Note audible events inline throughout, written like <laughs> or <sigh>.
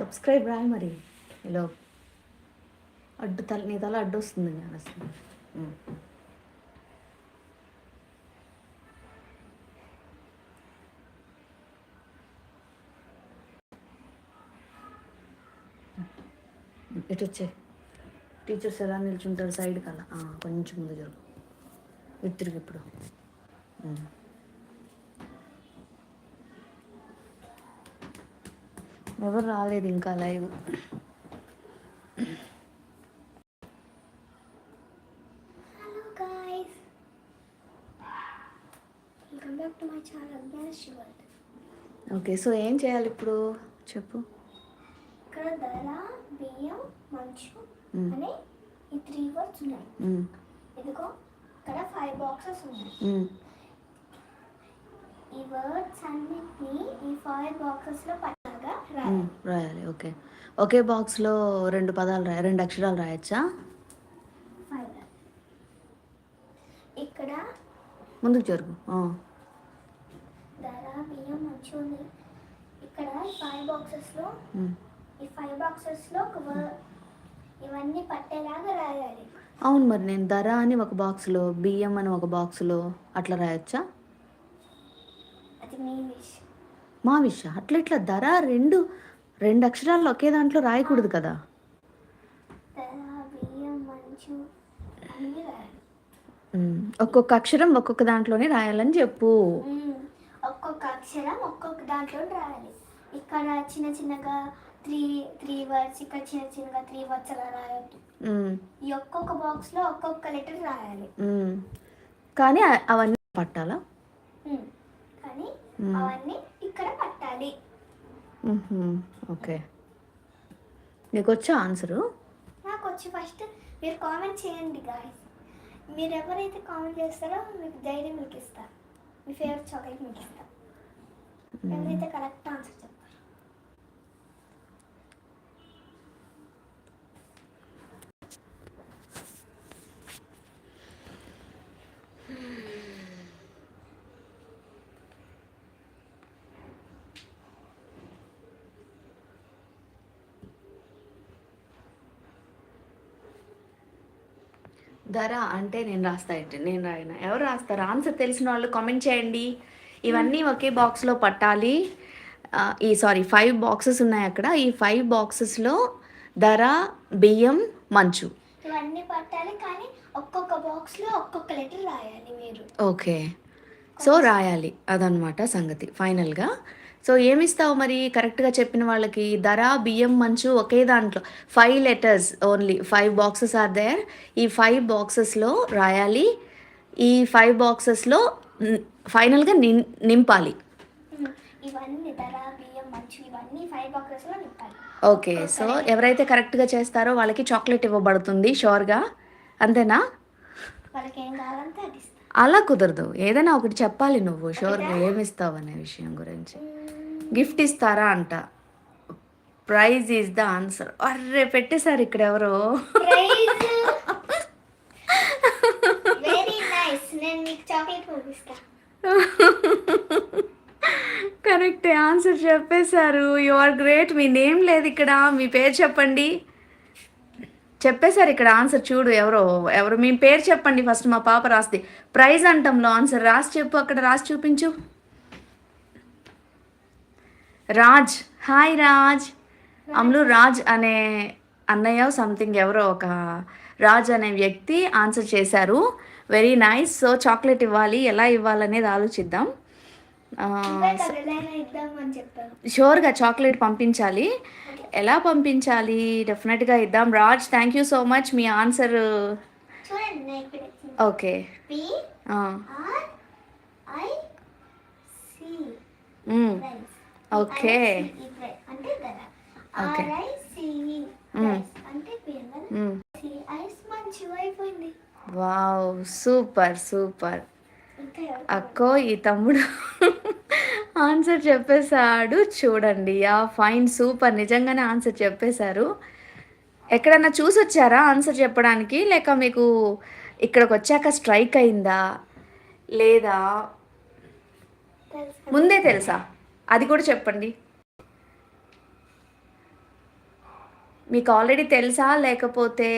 Subscribe రాయి మరి. Hello అడ్డు తల నీ తల అడ్డు వస్తుంది నేను అసలు. ఇటు వచ్చే. టీచర్స్ ఎలా నిల్చుంటారు సైడ్కి అలా కొంచెం ముందు జరుగు. ఇటు తిరిగి ఇప్పుడు. ఎవరు రాలేదు ఇంకా లైవ్. ఓకే సో ఏం చేయాలి ఇప్పుడు? చెప్పు. ఇక్కడ ధర బియ్యం మంచు మ్మ్. అనే ఈ త్రీ వర్డ్స్ ఉన్నాయి. ఉమ్, ఇదిగో ఇక్కడ ఫైవ్ బాక్సెస్ ఉన్నాయి. ఉమ్, ఈ వర్డ్స్ అన్నిటిని ఈ ఫైవ్ బాక్సెస్లో రాయాలి. ఓకే. ఒకే బాక్స్లో రెండు పదాలు రాయ రెండు అక్షరాలు రాయొచ్చా? ఇక్కడ ముందుకు జరుగు ఆ, ధర బియ్యం మంచు ఉంది. ఇక్కడ ఫైవ్ బాక్సెస్లో ఉమ్. ఈ ఫైవ్ ఒక ఇవన్నీ పట్టేలాగా రాయాలి. అవును మరి నేను ధర అని ఒక బాక్స్లో బియ్యం అని ఒక బాక్స్లో అట్లా రాయొచ్చా? అది మీ విష్ మా విష అట్లా ఇట్లా ధర రెండు రెండు అక్షరాల్లో ఒకే దాంట్లో రాయకూడదు కదా ఒక్కొక్క అక్షరం ఒక్కొక్క దాంట్లోనే రాయాలని చెప్పు. ఒక్కొక్క అక్షరం ఒక్కొక్క దాంట్లో రాయాలి ఇక్కడ చిన్న చిన్నగా త్రీ త్రీ వర్డ్స్ ఇక్కడ చిన్న చిన్నగా త్రీ వర్డ్స్ అలా రాయొద్దు ఈ ఒక్కొక్క బాక్స్లో ఒక్కొక్క లెటర్ రాయాలి. కానీ అవన్నీ పట్టాలా. కానీ. అవన్నీ ఇక్కడ పట్టాలి. ఓకే. నీకు వచ్చా ఆన్సరు? నాకు వచ్చి ఫస్ట్ మీరు కామెంట్ చేయండి గాయస్ మీరు ఎవరైతే కామెంట్ చేస్తారో మీకు ధైర్యం మీకు ఇస్తా మీ ఫేవరెట్ చాక్లెట్ మీకు ఇస్తా ఎవరైతే కరెక్ట్ ఆన్సర్ చెప్తారు ధర అంటే నేను రాస్తా ఏంటి? నేను రాయన? ఎవరు రాస్తారు? ఆన్సర్ తెలిసిన వాళ్ళు కామెంట్ చేయండి. ఇవన్నీ ఒకే బాక్స్లో పట్టాలి. ఈ సారీ ఫైవ్ బాక్సెస్ ఉన్నాయి అక్కడ. ఈ ఫైవ్ బాక్సెస్లో ధర బియ్యం మంచు. ఇవన్నీ పట్టాలి కానీ ఒక్కొక్క బాక్స్లో ఒక్కొక్క లెటర్ రాయాలి మీరు. ఓకే. సో రాయాలి. అదనమాట సంగతి. ఫైనల్గా సో ఏమిస్తావు మరి? కరెక్ట్గా చెప్పిన వాళ్ళకి ధర బియ్యం మంచు ఒకే దాంట్లో. Five letters only five boxes are there ఈ ఫైవ్ బాక్సెస్లో రాయాలి. ఈ ఫైవ్ బాక్సెస్లో ఫైనల్గా నిం నింపాలి. ఓకే. సో ఎవరైతే కరెక్ట్గా చేస్తారో వాళ్ళకి చాక్లెట్ ఇవ్వబడుతుంది షోర్గా. అంతేనా? అలా కుదరదు. ఏదైనా ఒకటి చెప్పాలి నువ్వు షోర్గా ఏమిస్తావు అనే విషయం గురించి. గిఫ్ట్ ఇస్తారా అంట. Prize is the answer. Array పెట్టేశారు ఇక్కడ ఎవరో. <laughs> కరెక్టే <laughs> ఆన్సర్ చెప్పేశారు. యు ఆర్ గ్రేట్ మీ నేమ్ లేదు ఇక్కడ. మీ పేరు చెప్పండి. చెప్పేశారు ఇక్కడ ఆన్సర్ చూడు ఎవరో. ఎవరు మీ పేరు చెప్పండి ఫస్ట్. మా పాప రాస్తే ప్రైజ్ అంటంలో ఆన్సర్ రాసి చెప్పు అక్కడ రాసి చూపించు. రాజ్. హాయ్ రాజ్. అమ్లు రాజ్ అనే అన్నయ్య సంథింగ్ ఎవరో ఒక రాజ్ అనే వ్యక్తి ఆన్సర్ చేశారు. వెరీ నైస్ సో చాక్లెట్ ఇవ్వాలి. ఎలా ఇవ్వాలనేది ఆలోచిద్దాం. షూర్గా చాక్లెట్ పంపించాలి. ఎలా పంపించాలి? డెఫినెట్గా ఇద్దాం. Raj thank you so much me answer okay I okay. అయిపోయింది వావ్ సూపర్ సూపర్? అక్కో ఈ తమ్ముడు ఆన్సర్ చెప్పేశాడు. చూడండి ఆ ఫైన్ సూపర్. నిజంగానే ఆన్సర్ చెప్పేశారు. ఎక్కడన్నా చూసి వచ్చారా ఆన్సర్ చెప్పడానికి? లేక మీకు ఇక్కడికి వచ్చాక స్ట్రైక్ అయిందా? లేదా. ముందే తెలుసా? అది కూడా చెప్పండి. మీకు ఆల్రెడీ తెలుసా? లేకపోతే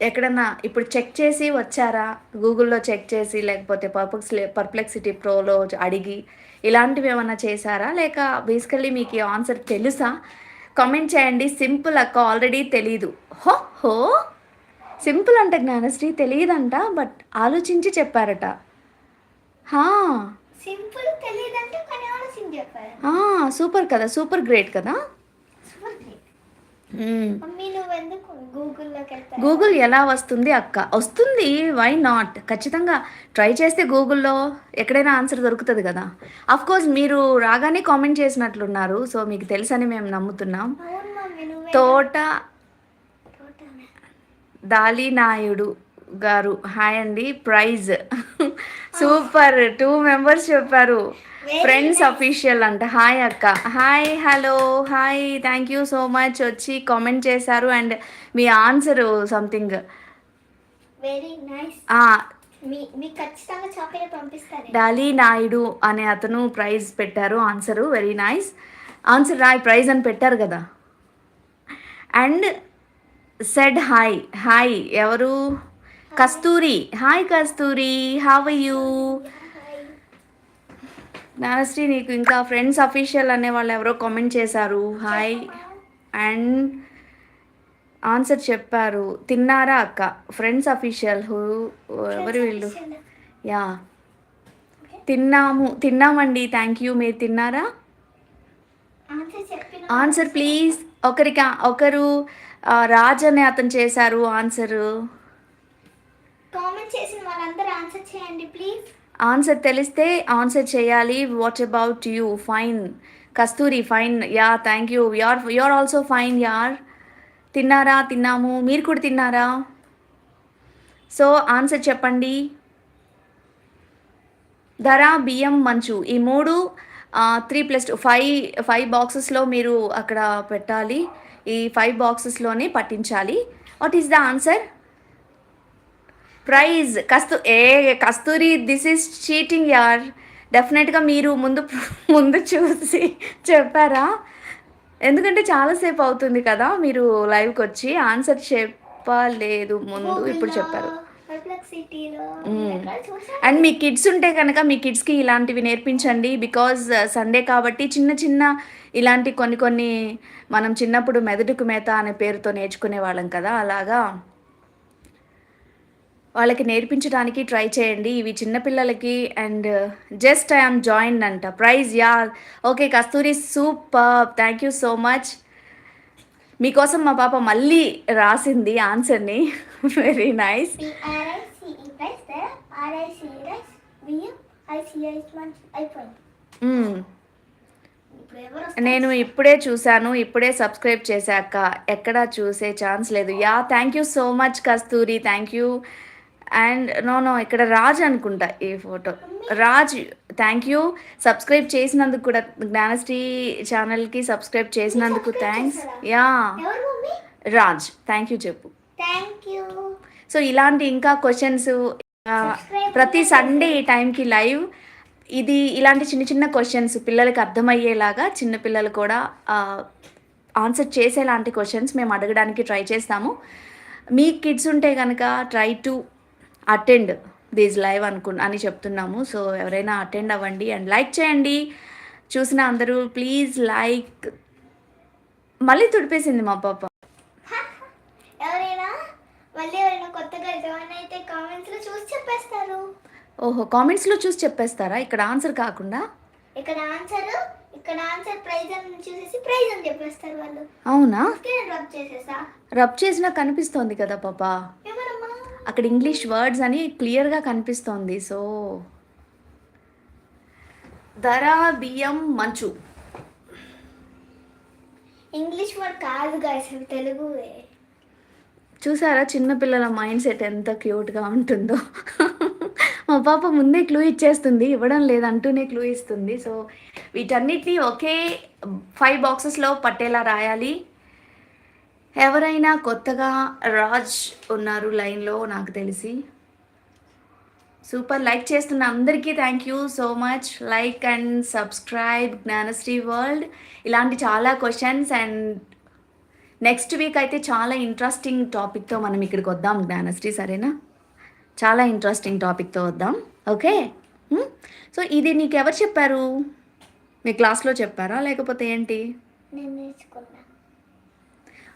ఎక్కడన్నా ఇప్పుడు చెక్ చేసి వచ్చారా? గూగుల్లో చెక్ చేసి లేకపోతే పర్ప్లెక్స్ పర్ప్లెక్సిటీ ప్రోలో అడిగి ఇలాంటివి ఏమైనా చేశారా? లేక బేసికల్లీ మీకు ఈ ఆన్సర్ తెలుసా? కామెంట్ చేయండి. సింపుల్ అక్క ఆల్రెడీ తెలీదు. హో హో. సింపుల్ అంట జ్ఞానశ్రీ తెలియదంట బట్ ఆలోచించి చెప్పారట. హా. సింపుల్ తెలియదంటే కానీ ఆలోచించి చెప్పారు ఆ, సూపర్ కదా సూపర్ గ్రేట్ కదా. గూగుల్ ఎలా వస్తుంది అక్క? వస్తుంది వై నాట్ ఖచ్చితంగా ట్రై చేస్తే గూగుల్లో ఎక్కడైనా ఆన్సర్ దొరుకుతుంది కదా. అఫ్ కోర్స్ మీరు రాగానే కామెంట్ చేసినట్లున్నారు సో మీకు తెలుసని మేము నమ్ముతున్నాం. తోట తోటనే. గారు హాయ్ అండి ప్రైజ్. సూపర్ టూ మెంబర్స్ చెప్పారు. ఫ్రెండ్స్ అఫీషియల్ అంట. హాయ్ అక్క. Hi hello. Hi thank you so much వచ్చి కామెంట్ చేశారు అండ్ మీ ఆన్సర్ సంథింగ్ డాలీ నాయుడు అనే అతను ప్రైజ్ పెట్టారు ఆన్సరు వెరీ నైస్ ఆన్సర్ రాయ్ ప్రైజ్ అని పెట్టారు కదా. అండ్ సెడ్ హాయ్ హాయ్ ఎవరు? Kasturi. Hi Kasturi. Have you Gnanasri నీకు ఇంకా ఫ్రెండ్స్ అఫీషియల్ అనే వాళ్ళు ఎవరో కామెంట్ చేశారు. హాయ్ అండ్ ఆన్సర్ చెప్పారు. తిన్నారా అక్క? ఫ్రెండ్స్ అఫీషియల్ హూ ఎవరు వీళ్ళు? యా తిన్నాము. తిన్నామండి. థ్యాంక్ యూ మీరు తిన్నారా? ఆన్సర్ ప్లీజ్ ఒకరికి ఒకరు రాజ్ అనే అతను చేశారు. ఆన్సర్ కామెంట్ చేసిన వాళ్ళందరూ ఆన్సర్ చేయండి ప్లీజ్ ఆన్సర్ తెలిస్తే ఆన్సర్ చేయాలి. What about you fine Kasturi fine ya thank you you're you're also fine యార్ తిన్నారా? తిన్నాము. మీరు కూడా తిన్నారా? సో ఆన్సర్ చెప్పండి. ధర బియ్యం మంచు. ఈ మూడు three plus two five five బాక్సెస్లో మీరు అక్కడ పెట్టాలి. ఈ ఫైవ్ బాక్సెస్లోనే పట్టించాలి. What is the answer prize. కస్తూ ఏ కస్తూరి దిస్ ఈస్ చీటింగ్ యార్ డెఫినెట్గా మీరు ముందు ముందు చూసి చెప్పారా? ఎందుకంటే చాలాసేపు అవుతుంది కదా మీరు లైవ్కి వచ్చి. ఆన్సర్ చెప్పలేదు ముందు ఇప్పుడు చెప్పారు. అండ్ మీ కిడ్స్ ఉంటే కనుక మీ కిడ్స్కి ఇలాంటివి నేర్పించండి. బికాజ్ సండే కాబట్టి చిన్న చిన్న ఇలాంటి కొన్ని కొన్ని మనం చిన్నప్పుడు మెదడుకు మేత అనే పేరుతో నేర్చుకునే వాళ్ళం కదా. అలాగా? వాళ్ళకి నేర్పించడానికి ట్రై చేయండి. ఇవి చిన్నపిల్లలకి అండ్ జస్ట్ ఐఎమ్ జాయిన్ అంట. Prize ya. Okay Kasturi super. Thank you so much. మీకోసం మా పాప మళ్ళీ రాసింది ఆన్సర్ని. Very nice hmm. నేను ఇప్పుడే చూశాను. ఇప్పుడే సబ్స్క్రైబ్ చేశాక ఎక్కడా చూసే ఛాన్స్ లేదు. Ya thank you so much Kasturi. Thank you. And no no ఇక్కడ రాజ్ అనుకుంటా ఈ photo. Raj thank you subscribe చేసినందుకు కూడా జ్ఞానశ్రీ ఛానల్కి సబ్స్క్రైబ్ చేసినందుకు thanks? Ya Raj thank you చెప్పు. సో ఇలాంటి ఇంకా క్వశ్చన్స్ ప్రతి సండే ఈ టైంకి లైవ్ ఇది ఇలాంటి చిన్న చిన్న క్వశ్చన్స్ పిల్లలకి అర్థమయ్యేలాగా చిన్న పిల్లలు కూడా ఆన్సర్ చేసేలాంటి క్వశ్చన్స్ మేము అడగడానికి ట్రై చేస్తాము. మీ కిడ్స్ ఉంటే కనుక try to attend these live అనుకు అని చెప్తున్నాము. సో ఎవరైనా అటెండ్ అవ్వండి అండ్ లైక్ చేయండి. చూసిన అందరూ ప్లీజ్ లైక్ మళ్ళీ తుడిపేసింది మా పాప. <laughs> ఎవరైనా మళ్ళీ ఎవరైనా కొత్తగా జాయిన్ అయితే కామెంట్స్లో చూసి చెప్పేస్తారు. ఓహో కామెంట్స్లో చూసి చెప్పేస్తారా? ఇక్కడ ఆన్సర్ కాకుండా? ఇక్కడ ఆన్సర్ ఇక్కడ ఆన్సర్ ప్రైజ్ అని చూసేసి ప్రైజ్ అని చెప్పేస్తారు వాళ్ళు. అవునా? రబ్ చేసేసా. రబ్ చేసినా కనిపిస్తోంది కదా పాప. అక్కడ ఇంగ్లీష్ వర్డ్స్ అని క్లియర్గా కనిపిస్తోంది. సో ధర బియ్యం మంచు. ఇంగ్లీష్ వర్డ్ కాదు గాయస్ తెలుగు చూసారా చిన్నపిల్లల మైండ్ సెట్ ఎంత క్యూట్గా ఉంటుందో. మా పాప ముందే క్లూ ఇచ్చేస్తుంది ఇవ్వడం లేదంటూనే క్లూ ఇస్తుంది. సో వీటన్నిటిని ఒకే ఫైవ్ బాక్సెస్లో పట్టేలా రాయాలి. ఎవరైనా కొత్తగా రాజ్ ఉన్నారు లైన్లో నాకు తెలిసి. సూపర్. లైక్ చేస్తున్న అందరికీ thank you so much like and subscribe Gnanasri world. ఇలాంటి చాలా క్వశ్చన్స్ అండ్ నెక్స్ట్ వీక్ అయితే చాలా ఇంట్రెస్టింగ్ టాపిక్తో మనం ఇక్కడికి వద్దాం జ్ఞానశ్రీ సరేనా? చాలా ఇంట్రెస్టింగ్ టాపిక్తో వద్దాం. Okay so hmm? ఇది నీకు ఎవరు చెప్పారు? మీ క్లాస్లో చెప్పారా? లేకపోతే ఏంటి?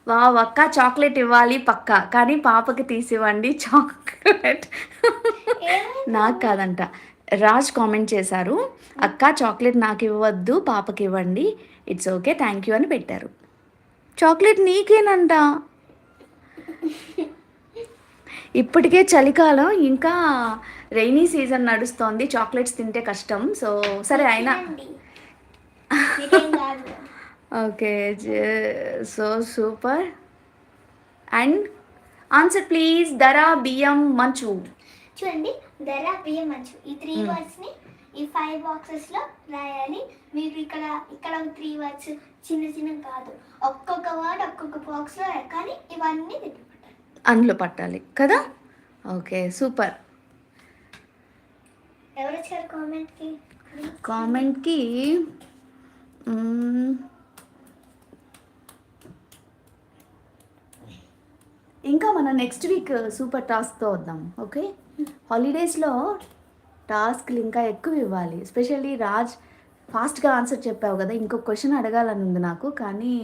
నేను నేర్చుకున్నా వా అక్క చాక్లెట్ ఇవ్వాలి పక్కా కానీ పాపకి తీసివ్వండి చాక్లెట్. నాకు కాదంట. రాజ్ కామెంట్ చేశారు అక్క చాక్లెట్ నాకు ఇవ్వద్దు పాపకి ఇవ్వండి ఇట్స్ ఓకే థ్యాంక్ యూ అని పెట్టారు. చాక్లెట్ నీకేనంట? ఇప్పటికే చలికాలం ఇంకా రైనీ సీజన్ నడుస్తోంది చాక్లెట్స్ తింటే కష్టం సో సరే అయినా okay so super. And answer please ధర బియ్యం మంచు. చూడండి ధర బియ్యం మంచు. ఈ త్రీ వర్డ్స్ని ఈ ఫైవ్ బాక్సెస్లో రాయాలి. మీరు ఇక్కడ ఇక్కడ త్రీ వర్డ్స్ చిన్న చిన్న కాదు. ఒక్కొక్క వర్డ్ ఒక్కొక్క బాక్స్లో రాయాలి. కానీ ఇవన్నీ పెట్టాలి. అందులో పట్టాలి కదా? Okay super. ఎవరు వచ్చారు కామెంట్కి కామెంట్కి ఇంకా మనం నెక్స్ట్ వీక్ సూపర్ టాస్క్తో వద్దాం ఓకే హాలిడేస్లో టాస్క్లు ఇంకా ఎక్కువ ఇవ్వాలి. ఎస్పెషల్లీ రాజ్ ఫాస్ట్గా ఆన్సర్ చెప్పావు కదా ఇంకో క్వశ్చన్ అడగాలని ఉంది నాకు కానీ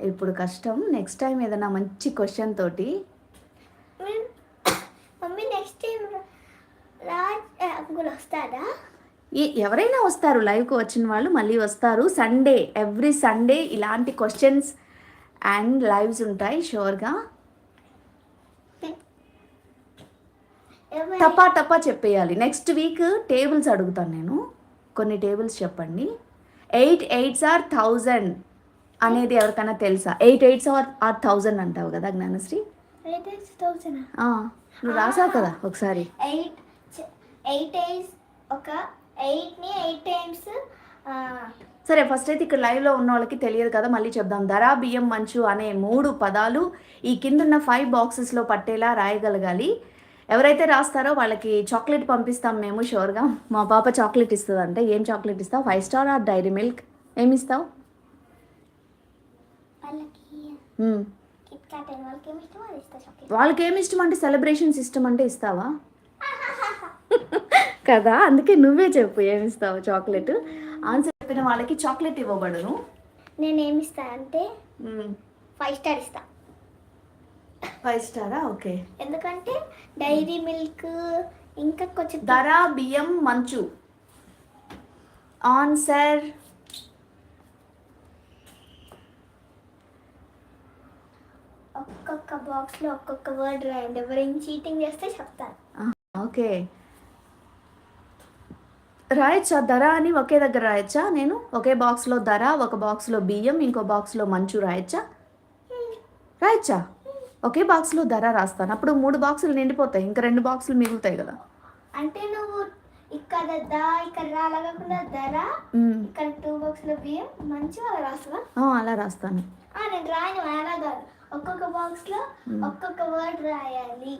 ఇప్పుడు కష్టం. నెక్స్ట్ టైం ఏదైనా మంచి క్వశ్చన్ తోటి. Mummy next time Raj uncle వస్తాడా ఈ- ఎవరైనా వస్తారు లైవ్కి వచ్చిన వాళ్ళు మళ్ళీ వస్తారు. సండే ఎవ్రీ సండే ఇలాంటి క్వశ్చన్స్ అండ్ లైవ్స్ ఉంటాయి షూర్గా ఎవరు- టపా టపా చెప్పేయాలి. నెక్స్ట్ వీక్ టేబుల్స్ అడుగుతాను నేను. కొన్ని టేబుల్స్ చెప్పండి. ఎయిట్ ఎయిట్స్ ఆర్ థౌజండ్ అనేది ఎవరికైనా తెలుసా? Eight eights or or thousand అంటావు కదా జ్ఞానశ్రీ? నువ్వు రాసావు కదా ఒకసారి. ఎయిట్ ఎయిట్ ఒక ఎయిట్ టైమ్స్ సరే ఫస్ట్ అయితే ఇక్కడ లైవ్లో ఉన్న వాళ్ళకి తెలియదు కదా మళ్ళీ చెప్దాం. ధర బియ్యం మంచు అనే మూడు పదాలు ఈ కిందున్న ఫైవ్ బాక్సెస్లో పట్టేలా రాయగలగాలి. ఎవరైతే రాస్తారో వాళ్ళకి చాక్లెట్ పంపిస్తాం మేము షూర్గా మా పాప చాక్లెట్ ఇస్తుంది అంటే ఏం చాక్లెట్ ఇస్తావు? Five Star or Dairy Milk ఏమి ఇస్తావు? వాళ్ళకి ఏమి ఇష్టం అంటే సెలబ్రేషన్స్ ఇష్టం అంటే ఇస్తావా? <laughs> కదా అందుకే నువ్వే చెప్పు ఏమి ఇస్తావు చాక్లెట్. ఆన్సర్ చెప్పిన వాళ్ళకి చాక్లెట్ ఇవ్వబడును. నేను ఏమి ఇస్తా అంటే. ఫైవ్ స్టార్ ఇస్తా. ఫైవ్ స్టారా? ఓకే. ఎందుకంటే డైరీ మిల్క్ ఇంకా కొంచెం ధర బియ్యం మంచు. ఆన్సర్? ఒక్కొక్క బాక్స్లో ఒక్కొక్క వర్డ్ రాయండి. ఎవరైనా చీటింగ్ చేస్తే చెప్తాను ఓకే. రాయొచ్చా? ధర అని ఒకే దగ్గర రాయొచ్చా? నేను ఒకే బాక్స్లో ధర ఒక బాక్స్లో బియ్యం ఇంకో బాక్స్లో మంచు రాయొచ్చా? రాయొచ్చా? ఒకే బాక్స్లో ధర రాస్తాను. అప్పుడు మూడు బాక్సులు నిండిపోతాయి. ఇంకా రెండు బాక్సులు మిగులుతాయి కదా. అంటే నువ్వు ఇక్కడ దా ఇక్కడ రా అలా కాకుండా ధర. ఇక్కడ టూ బాక్స్లో బియ్యం మంచిగా అలా రాస్తావా? ఆ, అలా రాస్తాను. ఆ, నేను రాయను అలా కాదు. ఒక్కొక్క బాక్స్లో ఒక్కొక్క వర్డ్ రాయాలి.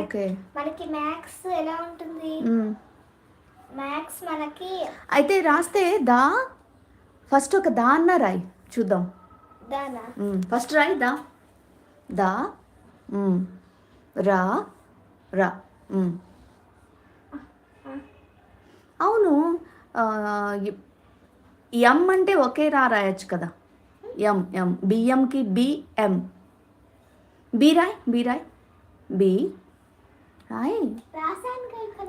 ఓకే. మనకి మ్యాథ్స్ ఎలా ఉంటుంది. మ్యాథ్స్ మనకి అయితే రాస్తే దా ఫస్ట్ ఒక దా అన్న రాయి. చూద్దాం. దానా. ఫస్ట్ రాయి దా. దా. రా రా. అవును ఎం అంటే ఒకే రా రాయొచ్చు కదా. ఎం ఎం బియ్యంకి బి ఎం. బి రాయ్ బి రాయ్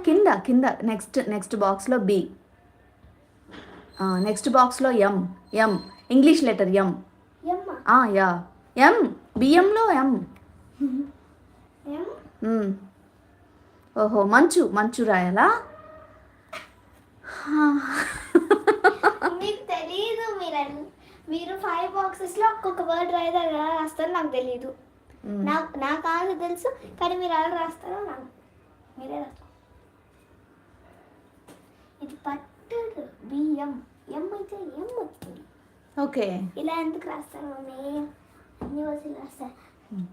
కదా కింద నెక్స్ట్ నెక్స్ట్ బాక్స్లో బి. నెక్స్ట్ బాక్స్లో M M. English letter M. Ya. M. బియ్యంలో ఎం. ఓహో మంచు మంచు రాయాలా? మీకు తెలీదు మీరు మీరు ఫైవ్ బాక్సెస్లో ఒక్కొక్క వర్డ్ రాయదా ఎలా రాస్తారో నాకు మ్మ్. నాకు నాకు ఆన్సర్ తెలుసు కానీ మీరు ఎలా రాస్తారో నాకు మీరే రాస్తారు. ఇది పట్టు బియ్యం. ఎం అయితే ఎం వచ్చింది? ఓకే. ఇలా ఎందుకు రాస్తారు? Mummy Hmm.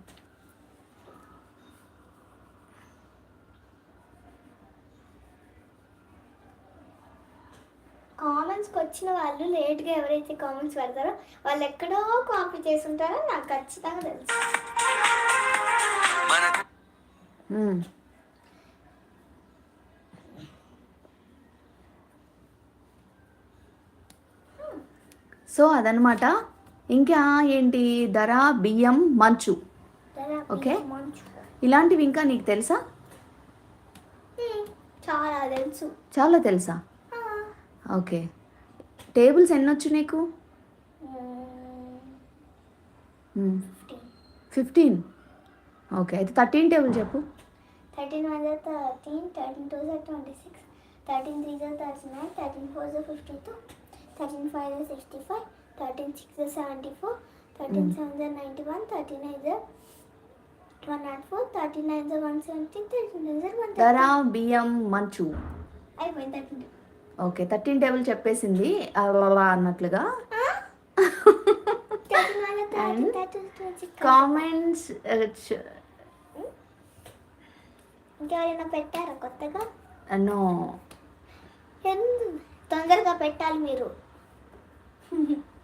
కామెంట్స్కి వచ్చిన వాళ్ళు లేట్గా ఎవరైతే కామెంట్స్ పెడతారో వాళ్ళు ఎక్కడో కాపీ ఉంటారో నాకు ఖచ్చితంగా తెలుసు. Hmm. Hmm. సో అదనమాట ఇంకా ఏంటి? ధర బియ్యం మంచు. ఓకే. ఇలాంటివి ఇంకా నీకు తెలుసా? చాలా తెలుసు. చాలా తెలుసా? ఓకే. టేబుల్స్ ఎన్ని వచ్చు నీకు. ఫిఫ్టీన్. ఓకే. అయితే థర్టీన్ టేబుల్ చెప్పు. Thirteen one thirteen thirteen two twenty six thirteen three thirty nine thirteen four fifty two thirteen five sixty five thirteen six seventy four thirteen seven జా ninety one thirty nine జా one nought four thirty nine జా one seventy thirty nine జా one ధర బియ్యం మంచు అయిపోయింది thirty okay thirteen table చెప్పేసింది. అలా అన్నట్లుగా. Thirty nine thirty And thirty twenty comments ఇంకెవరైనా పెట్టారా కొత్తగా? నో ఎందు తొందరగా పెట్టాలి మీరు. <laughs>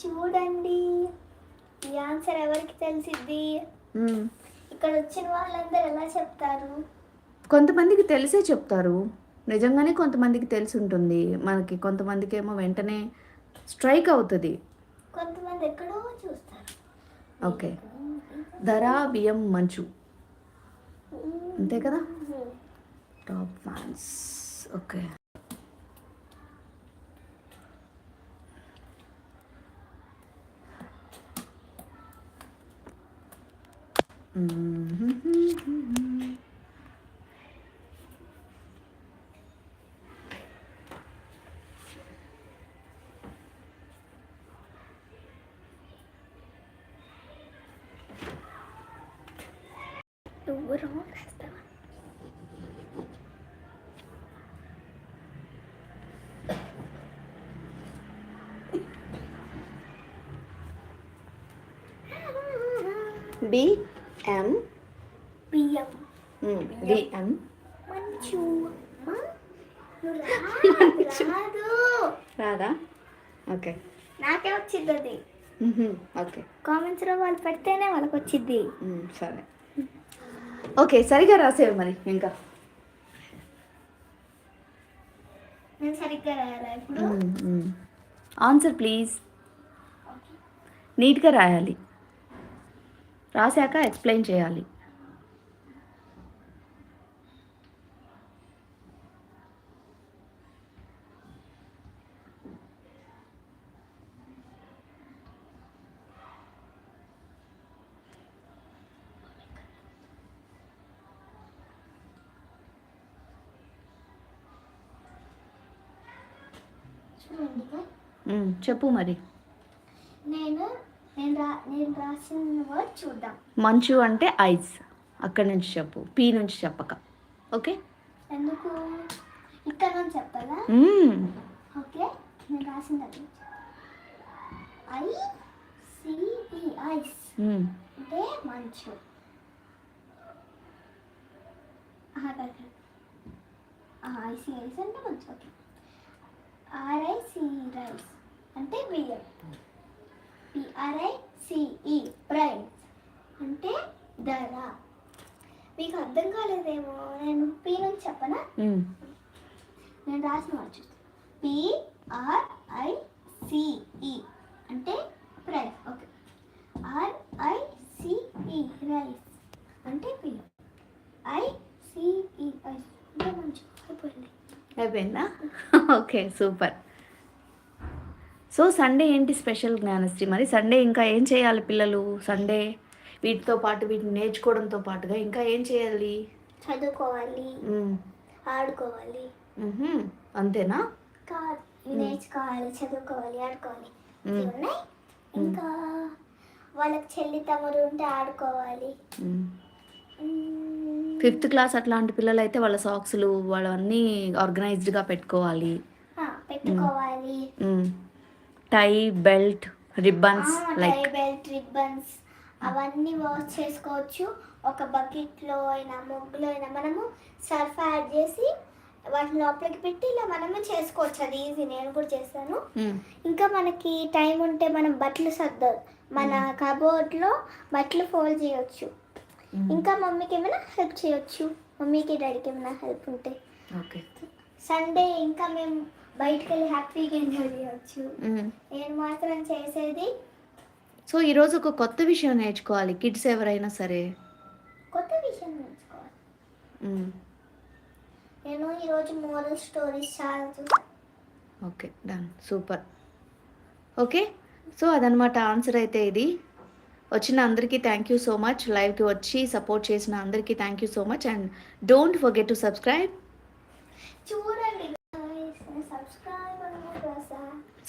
చూడండి. ఈ ఆన్సర్ ఎవరికి తెలిసిద్ది? ఇక్కడ వచ్చిన వాళ్ళందరూ ఎలా చెప్తారు? కొంతమందికి తెలిసే చెప్తారు. నిజంగానే కొంతమందికి తెలిసి ఉంటుంది. మనకి కొంతమందికి ఏమో వెంటనే స్ట్రైక్ అవుతుంది. కొంతమంది ఎక్కడో చూస్తారు. ఓకే. ధర బియ్యం మంచు. అంతే కదా? Top fans okay. నువ్వు రాంగ్ రాస్తావా బిఎం బియ్యం బిఎం మంచు. నువ్వు రా- రాదు రాదా ఓకే నాకే వచ్చింది అది ఓకే కామెంట్స్లో వాళ్ళు పెడితేనే వాళ్ళకి వచ్చింది సరే. ఓకే సరిగా రాసేవి మరి ఇంకా. నేను సరిగ్గా రాయాలా ఇప్పుడు? ఆన్సర్ ప్లీజ్ నీట్గా రాయాలి. రాశాక ఎక్స్ప్లెయిన్ చేయాలి. చెప్పు మరి నేను నేను రా నేను రాసిన వర్డ్ చూద్దాం. మంచు అంటే ఐస్. అక్కడి నుంచి చెప్పు. పీ నుంచి చెప్పక. ఓకే? ఎందుకు? ఇక్కడ నుంచి చెప్పాలా? ఓకే. నేను రాసింది అది ఐ సిఈ ఐస్. అంటే మంచు. ఐసి ఐస్ అంటే మంచు. Okay. R I C rice. అంటే బియ్యం P R I C E price అంటే ధర. మీకు అర్థం కాలేదేమో? నేను పి నుంచి చెప్పనా. నేను రాసిన చూస్తాను పిఆర్ఐసిఈ అంటే ప్రైస్ ఓకే ఆర్ఐసిఈ రైస్ అంటే బియ్యం ఐసిఈ ఐస్ అంటే మంచి అయిపోయింది. అయిపోయిందా? <laughs> ఓకే సూపర్ సో సండే ఏంటి స్పెషల్ జ్ఞానశ్రీ? మరి సండే ఇంకా ఏం చేయాలి పిల్లలు? సండే వీటితో పాటు వీటిని నేర్చుకోవడంతో పాటుగా ఇంకా ఏం చేయాలి? చదువుకోవాలి. ఆడుకోవాలి. అంతేనా? నేర్చుకోవాలి చదువుకోవాలి ఆడుకోవాలి. ఇంకా వాళ్ళకి చెల్లి తమ్ముడు ఉంటే ఆడుకోవాలి. ఫిఫ్త్ క్లాస్ అట్లాంటి పిల్లలు అయితే వాళ్ళ సాక్స్లు వాళ్ళన్నీ ఆర్గనైజ్డ్గా పెట్టుకోవాలి. పెట్టుకోవాలి. Tie belt ribbons like belt ribbons అవన్నీ వాష్ చేసుకోవచ్చు. ఒక బకెట్లో అయినా ముగ్గులో అయినా మనము సర్ఫ్ యాడ్ చేసి వాటిని లోపలికి పెట్టి ఇలా మనమే చేసుకోవచ్చు. అది ఈజీ నేను కూడా చేస్తాను. ఇంకా మనకి టైం ఉంటే మనం బట్టలు సర్ద. మన కబోర్డ్లో బట్టలు ఫోల్డ్ చేయొచ్చు. ఇంకా మమ్మీకి ఏమైనా హెల్ప్ చేయొచ్చు? మమ్మీకి డాడీకి ఏమైనా హెల్ప్ ఉంటే? ఓకే. సండే ఇంకా మేము బయటకు వెళ్ళి హ్యాపీగా ఎంజాయ్ చేయొచ్చు. నేను మాత్రం చేసేది సో ఈరోజు ఒక కొత్త విషయం నేర్చుకోవాలి. కిడ్స్ ఎవరైనా సరే. కొత్త విషయం నేర్చుకోవాలి. నేను ఈరోజు మోరల్ స్టోరీస్ చాలా చూసాను. Okay done. Super. Okay so అదనమాట ఆన్సర్ అయితే ఇది. వచ్చిన అందరికీ థ్యాంక్ యూ సో మచ్. లైవ్కి వచ్చి సపోర్ట్ చేసిన అందరికీ thank you so much. And don't forget to subscribe. చూడండి.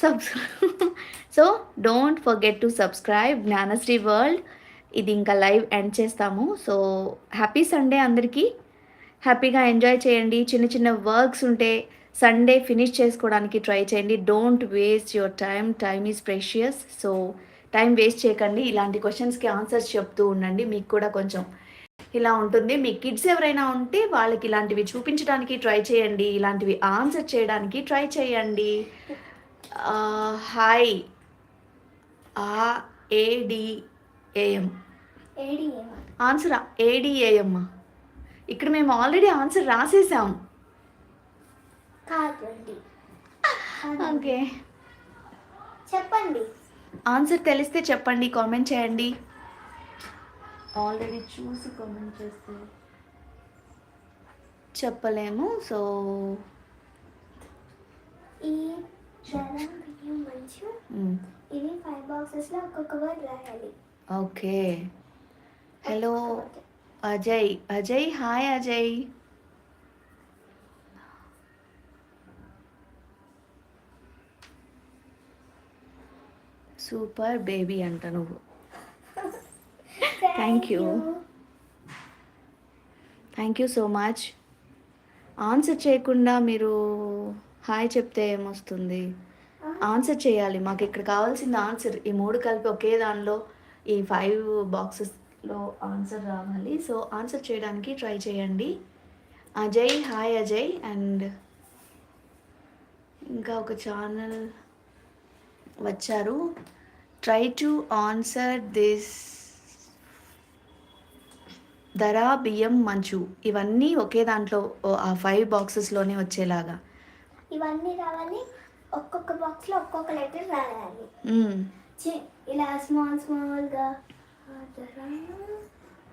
Subscribe so don't forget to subscribe Gnanasri world ఇది ఇంకా లైవ్ ఎండ్ చేస్తాము. సో హ్యాపీ సండే అందరికీ. హ్యాపీగా ఎంజాయ్ చేయండి. చిన్న చిన్న వర్క్స్ ఉంటే సండే ఫినిష్ చేసుకోవడానికి ట్రై చేయండి. Don't waste your time time is precious so time waste చేయకండి. ఇలాంటి క్వశ్చన్స్కి ఆన్సర్స్ చెప్తూ ఉండండి. మీకు కూడా కొంచెం ఇలా ఉంటుంది. మీ కిడ్స్ ఎవరైనా ఉంటే వాళ్ళకి ఇలాంటివి చూపించడానికి ట్రై చేయండి. ఇలాంటివి ఆన్సర్ చేయడానికి ట్రై చేయండి. హాయ్. ఆ ఏడిఏఎం answer A D A M ఇక్కడ మేము ఆల్రెడీ ఆన్సర్ రాసేసాం. ఓకే. చెప్పండి. ఆన్సర్ తెలిస్తే చెప్పండి కామెంట్ చేయండి. ఆల్రెడీ చూసి కామెంట్ చేస్తే. చెప్పలేము సో ఈ ఇవి ఫైవ్ బాక్సెస్లో ఒక్కొక్క వర్డ్ రాయాలి. Okay. Hello. Ajay. Ajay hi Ajay. Super baby అంట నువ్వు. Thank you. Thank you so much answer చేయకుండా మీరు హాయ్ చెప్తే ఏమొస్తుంది? ఆన్సర్ చేయాలి. మాకు ఇక్కడ కావాల్సింది ఆన్సర్ ఈ మూడు కలిపి ఒకే దానిలో ఈ ఫైవ్ బాక్సెస్లో ఆన్సర్ రావాలి. సో ఆన్సర్ చేయడానికి ట్రై చేయండి. అజయ్ హాయ్ అజయ్ అండ్ ఇంకా ఒక ఛానల్ వచ్చారు. ట్రై టు ఆన్సర్ దిస్ ధర బియ్యం మంచు ఇవన్నీ ఒకే దాంట్లో ఆ ఫైవ్ బాక్సెస్లోనే వచ్చేలాగా. ఇవన్నీ రావాలి. ఒక్కొక్క బాక్స్లో ఒక్కొక్క లెటర్ రాయాలి. ఇలా స్మాల్ స్మాల్గా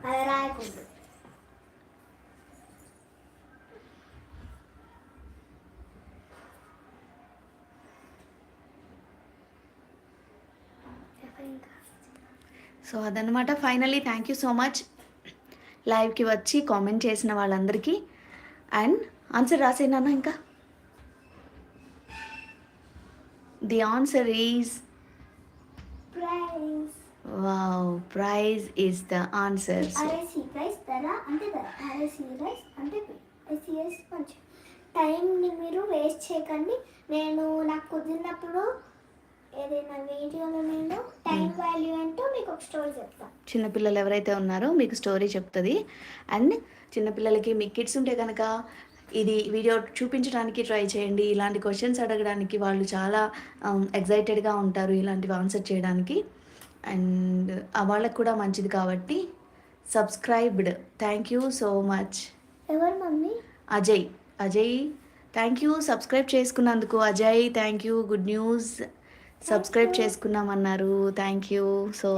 అలా రాయకూడదు. సో అదనమాట finally thank you so much లైవ్కి వచ్చి కామెంట్ చేసిన వాళ్ళందరికీ. అండ్ ఆన్సర్ రాసేనా ఇంకా. The answer is price wow prize is the answer R S C price ధర అంటే ధర ఆర్ఎస్సి రైస్ అంటే ఎస్సిఎస్ మంచి టైంని మీరు వేస్ట్ చేయకండి. నేను నాకు కుదిరినప్పుడు ఏదైనా వీడియోలో నేను టైం వాల్యూ ఏంటో మీకు ఒక స్టోరీ చెప్తాను చిన్నపిల్లలు ఎవరైతే ఉన్నారో మీకు స్టోరీ చెప్తుంది. అండ్ చిన్నపిల్లలకి మీ కిడ్స్ ఉంటే కనుక ఇది వీడియో చూపించడానికి ట్రై చేయండి. ఇలాంటి క్వశ్చన్స్ అడగడానికి వాళ్ళు చాలా ఎగ్జైటెడ్గా ఉంటారు ఇలాంటివి ఆన్సర్ చేయడానికి. అండ్ వాళ్ళకు కూడా మంచిది కాబట్టి subscribed thank you so much ఎవరు mummy? Ajay. Ajay thank you subscribe చేసుకున్నందుకు Ajay thank you good news subscribe చేసుకున్నామన్నారు. Thank you so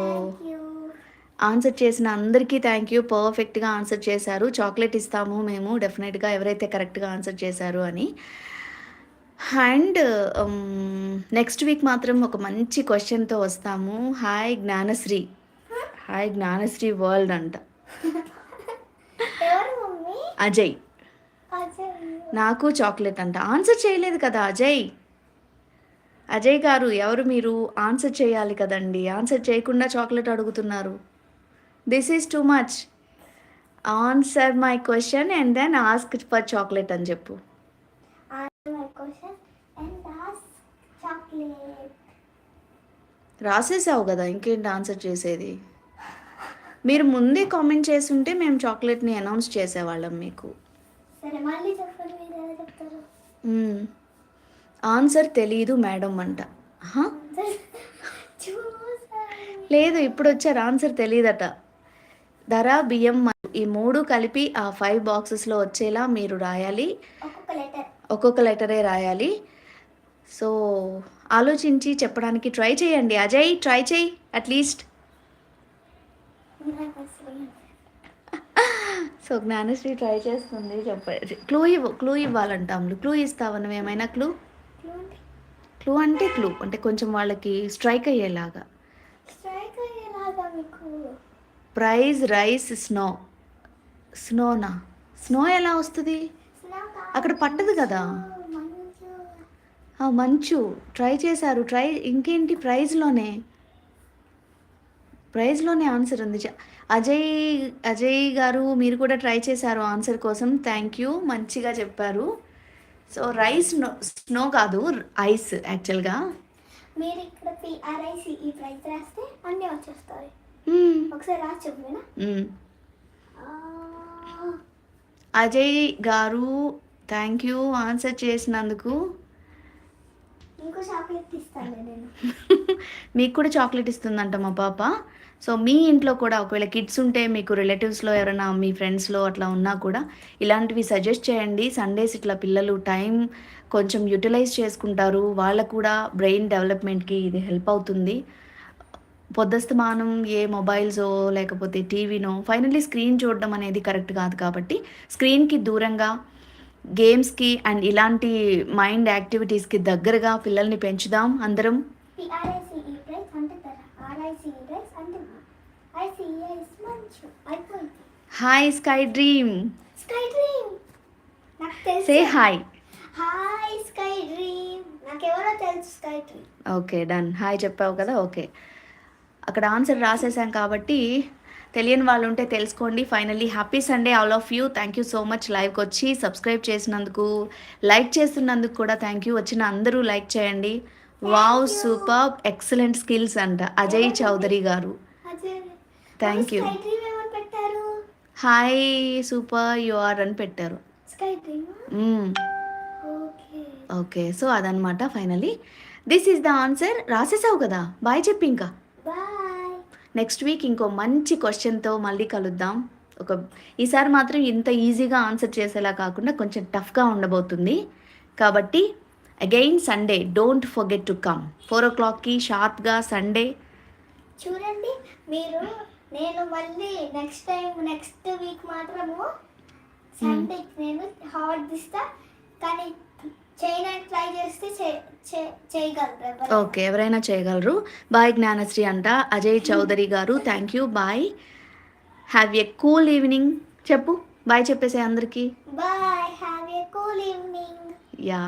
answer చేసిన అందరికీ థ్యాంక్ యూ పర్ఫెక్ట్గా ఆన్సర్ చేశారు. చాక్లెట్ ఇస్తాము మేము డెఫినెట్గా ఎవరైతే కరెక్ట్గా ఆన్సర్ చేశారు అని. అండ్ నెక్స్ట్ వీక్ మాత్రం ఒక మంచి క్వశ్చన్తో వస్తాము. Hi Gnanasri hi Gnanasri world అంట. అజయ్ నాకు చాక్లెట్ అంట. ఆన్సర్ చేయలేదు కదా అజయ్ అజయ్ గారు ఎవరు మీరు? ఆన్సర్ చేయాలి కదండి. ఆన్సర్ చేయకుండా చాక్లెట్ అడుగుతున్నారు. This is too much answer my question and then ask for chocolate అని చెప్పు. రాసేసావు కదా ఇంకేంటి ఆన్సర్ చేసేది? మీరు ముందే కామెంట్ చేసి ఉంటే మేము చాక్లెట్ని అనౌన్స్ చేసేవాళ్ళం మీకు. ఆన్సర్ తెలీదు మేడం అంట. <laughs> లేదు ఇప్పుడు వచ్చారు ఆన్సర్ తెలియదట ధర బియ్యం ఈ మూడు కలిపి ఆ ఫైవ్ బాక్సెస్లో వచ్చేలా మీరు రాయాలి. ఒక్కొక్క లెటర్ రాయాలి. సో ఆలోచించి చెప్పడానికి ట్రై చేయండి. అజయ్ ట్రై చేయి at least so Gnanasri try చేస్తుంది చెప్ప క్లూ ఇవ్వ క్లూ ఇవ్వాలంటాం. క్లూ ఇస్తావా నువ్వు ఏమైనా క్లూ? క్లూ అంటే? క్లూ అంటే కొంచెం వాళ్ళకి స్ట్రైక్ అయ్యేలాగా. స్ట్రైక్ అయ్యేలాగా మీకు ప్రైజ్ రైస్ స్నో. స్నోనా? స్నో ఎలా వస్తుంది? అక్కడ పట్టదు కదా? మంచు. ట్రై చేశారు. ట్రై ఇంకేంటి ప్రైజ్లోనే? ప్రైజ్లోనే ఆన్సర్ ఉంది. అజయ్ అజయ్ గారు మీరు కూడా ట్రై చేశారు ఆన్సర్ కోసం. Thank you. మంచిగా చెప్పారు. సో రైస్ స్నో స్నో కాదు ఐస్ యాక్చువల్గా. మీరు ఇక్కడ పిఆర్ఐసి ఈ ప్రైస్ రాస్తే అన్నీ వచ్చేస్తాయి. ఒకసారి రాసి చెప్పినా మ్మ్. అజయ్ గారు థ్యాంక్ యూ ఆన్సర్ చేసినందుకు. ఇంకో చాక్లెట్ ఇస్తాను నేను. <laughs> మీకు కూడా చాక్లెట్ ఇస్తుందంట మా పాప. సో మీ ఇంట్లో కూడా ఒకవేళ కిడ్స్ ఉంటే మీకు రిలేటివ్స్లో ఎవరైనా మీ ఫ్రెండ్స్లో అట్లా ఉన్నా కూడా ఇలాంటివి సజెస్ట్ చేయండి. సండేస్ ఇట్లా పిల్లలు టైం కొంచెం యూటిలైజ్ చేసుకుంటారు. వాళ్ళకు కూడా బ్రెయిన్ డెవలప్మెంట్కి ఇది హెల్ప్ అవుతుంది. పొద్దస్తమానం ఏ మొబైల్సో లేకపోతే టీవీనో ఫైనల్లీ స్క్రీన్ చూడడం అనేది కరెక్ట్ కాదు కాబట్టి స్క్రీన్కి దూరంగా గేమ్స్కి అండ్ ఇలాంటి మైండ్ యాక్టివిటీస్కి దగ్గరగా పిల్లల్ని పెంచుదాం అందరం. Hi sky dream say hi hi sky dream నాకెవరో తెలుసు sky dream okay done hi చెప్పావు కదా ఓకే అక్కడ ఆన్సర్ రాసేసాం కాబట్టి తెలియని వాళ్ళు ఉంటే తెలుసుకోండి finally happy Sunday all of you thank you so much లైవ్కి వచ్చి సబ్స్క్రైబ్ చేసినందుకు లైక్ చేస్తున్నందుకు కూడా థ్యాంక్ యూ వచ్చిన అందరూ లైక్ చేయండి. వావ్ సూపర్ ఎక్సలెంట్ స్కిల్స్ అంట. అజయ్ చౌదరి గారు. ఏమని పెట్టారు? హాయ్ సూపర్ యు ఆర్ అని పెట్టారు. ఓకే ఓకే సో అదనమాట finally this is the answer రాసేసావు కదా? బాయ్ చెప్పి ఇంకా. నెక్స్ట్ వీక్ ఇంకో మంచి క్వశ్చన్తో మళ్ళీ కలుద్దాం. ఒక ఈసారి మాత్రం ఇంత ఈజీగా ఆన్సర్ చేసేలా కాకుండా కొంచెం టఫ్గా ఉండబోతుంది. కాబట్టి again Sunday don't forget to come four ఓ క్లాక్కి షార్ప్గా సండే చూడండి మీరు నేను మళ్ళీ నెక్స్ట్ టైం నెక్స్ట్ వీక్ మాత్రము సండే నేను హాట్ ఇస్తా కానీ ట్రై చేస్తే చేయగలరు. ఓకే ఎవరైనా చేయగలరు. బాయ్ జ్ఞానశ్రీ అంట. అజయ్ చౌదరి గారు thank you bye. Have a cool evening చెప్పు బాయ్ చెప్పేసే అందరికీ. Bye have a cool evening yeah